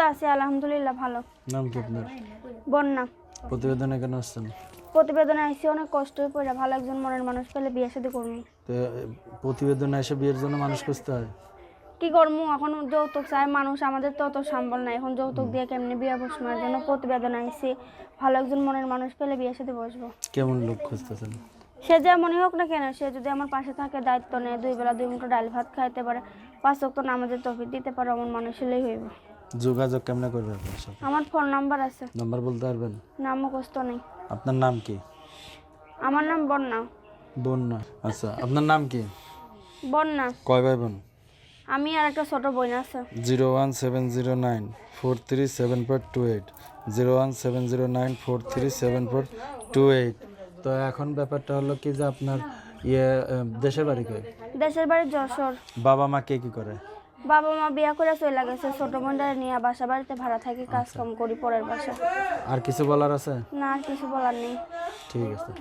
তো আছি আলহামদুলিল্লাহ ভালো। নাম কি আপনার? বন্যা। প্রতিবেদনে কেন আসছেন? প্রতিবেদনে আইসি অনেক কষ্ট হয়ে পড়ে ভালো একজন মনের মানুষ পেলে বিয়ে সাথে করব। তো প্রতিবেদনে এসে বিয়ের জন্য মানুষ খুঁজতে হয়? কি করব? এখন যৌতুক চায় মানুষ আমাদের তো অত সম্বল নাই। এখন যৌতুক দিয়ে কেমনি বিয়ে বসবার জন্য প্রতিবেদন আইসি ভালো একজন মনের মানুষ পেলে বিয়ে সাথে বসবো। কেমন লোক খুঁজতেছেন? সে যেমনই হোক না কেন সে যদি আমার পাশে থাকে দায়িত্ব নেয় দুই বেলা দুই মুঠো ডাল ভাত খাইতে পারে পাঁচ ওয়াক্ত নামাজের তফিক দিতে পারে আমার মানুষ হলেই হইব। যোগাযোগ কেমনে করবে আপনার সাথে? আমার ফোন নাম্বার আছে। নাম্বার বলতে পারবেন নাম মুখস্থ নেই। আপনার নাম কি? আমার নাম বন্যা। বন্যা। আচ্ছা আপনার নাম কি? বন্যা। কয় ভাই বোন আমি আর একটা ছোট বোন আছে। Zero one seven zero nine four three seven four two eight. Zero one seven zero nine four three seven four two eight. তো এখন ব্যাপারটা হলো কি যে আপনার ইয়ে দেশের বাড়ি কই? দেশের বাড়ি যশোর। বাবা মা কে কি করে? বাবা মা বিয়া করে চলে গেছে ছোট বোনটা নিয়ে বাসা বাড়িতে ভাড়া থাকি কাজ কাম করি পরের বাসা আর কিছু বলার আছে? না আর কিছু বলার নেই। ঠিক আছে।